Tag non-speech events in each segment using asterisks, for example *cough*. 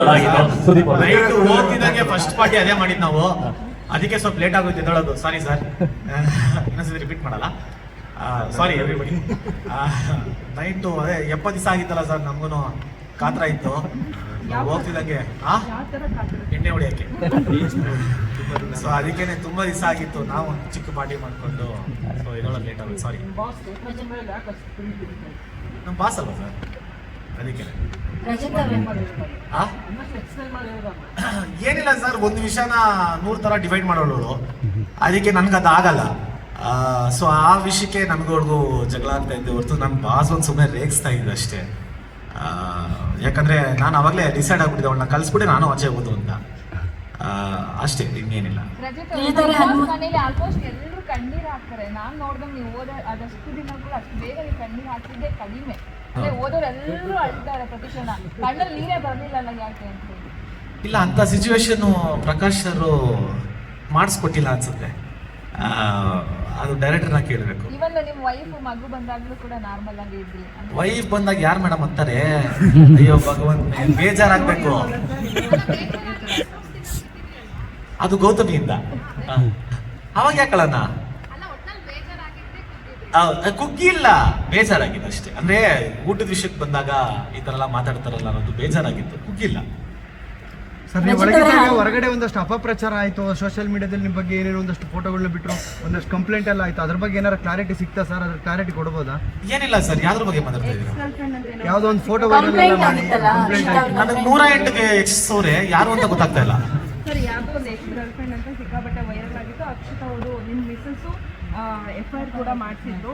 Night ಹೋಗ್ತಿದ್ದಂಗೆ first party ಅದೇ ಮಾಡಿದ್ ನಾವು ಅದಕ್ಕೆ ಸ್ವಲ್ಪ ಲೇಟ್ ಆಗುತ್ತೆ ಎದ್ದೇಳೋದು ಸಾರಿ ಸರ್ ಇನ್ನೊಂದ್ಸತಿ ರಿಪೀಟ್ ಮಾಡಲ್ಲ ಸಾರಿ ಎವ್ರಿಬಡಿ ನೈಟು ಅದೇ ಎಪ್ಪತ್ತು ದಿವಸ ಆಗಿತ್ತಲ್ಲ ಸರ್ ನಮಗೂ ಕಾತ್ರ ಇತ್ತು ಹೋಗ್ತಿದ್ದಂಗೆ ಆ ಎಣ್ಣೆ ಹೊಡಿಯಕ್ಕೆ ಸೊ ಅದಕ್ಕೇನೆ ತುಂಬಾ ದಿವಸ ಆಗಿತ್ತು ನಾವು ಒಂದು ಚಿಕ್ಕ ಪಾರ್ಟಿ ಮಾಡ್ಕೊಂಡು ಸೊ ಇದೊಳಗೆ ಲೇಟ್ ಆಗುತ್ತೆ ಸಾರಿ ನಮ್ಮ ಬಾಸ್ ಅಲ್ವಾ ಸರ್ ಅದಕ್ಕೆ *coughs* ಏನಿಲ್ಲ ಸರ್ ಒಂದು ವಿಷಯನ ನೂರ್ ತರ ಡಿವೈಡ್ ಮಾಡೋಳು. ಅದಕ್ಕೆ ನನ್ಗೆ ಅದು ಆಗಲ್ಲ ಸೊ ಆ ವಿಷಯಕ್ಕೆ ನನ್ಗೊಳ್ಗೂ ಜಗಳ ಆಗ್ತಾ ಇದ್ದೆ ಹೊರತು ನನ್ನ ಬಾಸ್ ಒಂದು ಸುಮ್ಮನೆ ರೇಗಿಸ್ತಾ ಇದ್ದೆ ಅಷ್ಟೇ. ಆ, ಯಾಕಂದ್ರೆ ನಾನು ಅವಾಗಲೇ ಡಿಸೈಡ್ ಆಗ್ಬಿಟ್ಟಿದೆ ಅವಳನ್ನ ಕಲ್ಸ್ಬಿಟ್ಟು ನಾನು ಆಚೆ ಹೋಗೋದು ಅಂತ. ಆ, ಅಷ್ಟೇ ಇನ್ನೇನಿಲ್ಲ. ಅವ್ರೆ, ಕಣ್ಣೀರ್ ಹಾಕ್ತಾರೆ. ನಾನ್ ನೋಡ್ದಂಗ್ ನೀವು ಓದ ಅದಷ್ಟು ದಿನ ಕೂಡ ಅಷ್ಟು ಬೇಗ ನೀವು ಕಣ್ಣೀರ್ ಹಾಕಿದ್ದೆ ಕಡಿಮೆ. ಅಂದ್ರೆ ಓದೋರೆಲ್ಲರೂ ಅಳ್ತಾರೆ ಪ್ರತಿ ಕ್ಷಣ. ಕಣ್ಣಲ್ಲಿ ನೀರೇ ಬರಲಿಲ್ಲ ಯಾಕೆ ಅಂತ. ಇಲ್ಲ ಅಂತ ಸಿಚುವೇಶನ್ ಪ್ರಕಾಶ್ ಸರ್ ಮಾಡಿಸ್ಕೊಟ್ಟಿಲ್ಲ ಅನ್ಸುತ್ತೆ. ಅದು ಡೈರೆಕ್ಟರ್ನ ಕೇಳಬೇಕು. ಇವನ್ ನಿಮ್ಮ ವೈಫ್ ಮಗು ಬಂದಾಗಲೂ ಕೂಡ ನಾರ್ಮಲ್ ಆಗಿ ಇದ್ರಿ. ವೈಫ್ ಬಂದಾಗ ಯಾರು ಮೇಡಮ್ ಅಂತಾರೆ? *laughs* ಅಯ್ಯೋ ಭಗವಂತ ಬೇಜಾರಾಗ್ಬೇಕು. *laughs* ಅದು ಗೌತಮಿಯಿಂದ. ಅವಾಗ ಯಾಕಳಣ್ಣ ಕುಗ್ಗಿ ಇಲ್ಲ ಬೇಜಾರಾಗಿದೆ ಅಷ್ಟೇ ಅಂದ್ರೆ ಊಟದ ವಿಷಯಕ್ಕೆ ಬಂದಾಗ ಈ ತರ ಎಲ್ಲ ಮಾತಾಡ್ತಾರಲ್ಲ ಅನ್ನೋದು ಬೇಜಾರಾಗಿತ್ತು. ಕುಗ್ಗಿಲ್ಲ. ಸರ್ ನೀವು ಹೊರಗಡೆ ಒಂದಷ್ಟು ಅಪಪ್ರಚಾರ ಆಯಿತು. ಸೋಷಿಯಲ್ ಮೀಡಿಯಾದಲ್ಲಿ ನಿಮ್ಮ ಬಗ್ಗೆ ಏನೇನು ಒಂದಷ್ಟು ಫೋಟೋಗಳನ್ನ ಬಿಟ್ಟರು ಒಂದಷ್ಟು ಕಂಪ್ಲೇಂಟ್ ಎಲ್ಲ ಆಯ್ತು. ಅದ್ರ ಬಗ್ಗೆ ಏನಾರ ಕ್ಲಾರಿಟಿ ಸಿಗ್ತಾ ಸರ್? ಅದ್ರ ಕ್ಲಾರಿಟಿ ಕೊಡ್ಬೋದಾ? ಏನಿಲ್ಲ ಸರ್ ಯಾವ್ದ್ರ ಬಗ್ಗೆ ಮಾತಾಡ್ತಾ ಇದ್ದೀರಾ? ಯಾವುದೋ ಒಂದು ಫೋಟೋ ವೈರಲ್ ಮಾಡಿ. ನನಗೆ ನೂರ ಎಂಟಿಗೆ ಹೆಚ್ಚಿಸೋರೆ ಯಾರು ಅಂತ ಗೊತ್ತಾಗ್ತಾ ಇಲ್ಲ. ಸರ್ ಯಾವುದೋ ಒಂದು ಎಕ್ಸ್ ಗರ್ಲ್ ಫ್ರೆಂಡ್ ಅಂತ ಸಿಕ್ಕಾಪಟ್ಟೆ ವೈರಲ್ ಆಗಿತ್ತು. ಅಕ್ಷತಾ ಅವರು ನಿಮ್ಮ ಮಿಸ್ಸಸ್ಸು ಎಫ್ ಐ ಆರ್ ಕೂಡ ಮಾಡಿಸಿದ್ರು.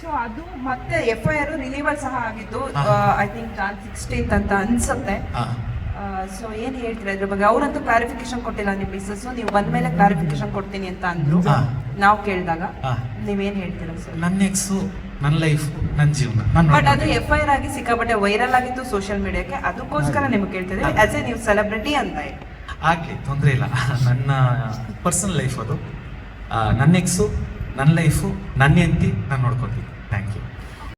ಸೊ ಅದು ಮತ್ತೆ ಎಫ್ ಐ ಆರ್ ರಿಲೀವರ್ ಸಹ ಆಗಿತ್ತು ಐ ಥಿಂಕ್ ಜಾನ್ ಸಿಕ್ಸ್ಟೀನ್ತ್ ಅಂತ ಅನ್ಸುತ್ತೆ. ಸೊ ಏನು ಹೇಳ್ತೀರಾ ಇದ್ರ ಬಗ್ಗೆ? ಅವರಂತೂ ಕ್ಲಾರಿಫಿಕೇಶನ್ ಕೊಟ್ಟಿಲ್ಲ ನಿಮ್ಮ ಮಿಸ್ಸಸ್ ನೀವು ಬಂದ ಮೇಲೆ ಕ್ಲಾರಿಫಿಕೇಶನ್ ಕೊಡ್ತೀನಿ ಅಂತ ಅಂದ್ರು. ನಾವು ಕೇಳಿದಾಗ. ನೀವೇನ್ ಹೇಳ್ತೀರಾ ಸರ್ ನನ್ನ ಎಕ್ಸು ನನ್ನ ಲೈಫ್ ನನ್ನ ಜೀವನ ಬಟ್ ಅದು ಎಫ್ ಐ ಆರ್ ಆಗಿ ಸಿಕ್ಕಾಪಟ್ಟೆ ವೈರಲ್ ಆಗಿತ್ತು ಸೋಷಿಯಲ್ ಮೀಡಿಯಾಕ್ಕೆ ಅದಕ್ಕೋಸ್ಕರ ನಿಮ್ಗೆ ಕೇಳ್ತಿದ್ವಿ ಆಸ್ ಎ ನೀವು ಸೆಲೆಬ್ರಿಟಿ ಅಂತ ಆಗಲಿ ತೊಂದರೆ ಇಲ್ಲ. ನನ್ನ ಪರ್ಸನಲ್ ಲೈಫ್ ಅದು. ನನ್ನ ಎಕ್ಸು ನನ್ನ ಲೈಫು ನನ್ನ ಹೆಂಡತಿ ನಾನು ನೋಡ್ಕೊತೀನಿ. Thank you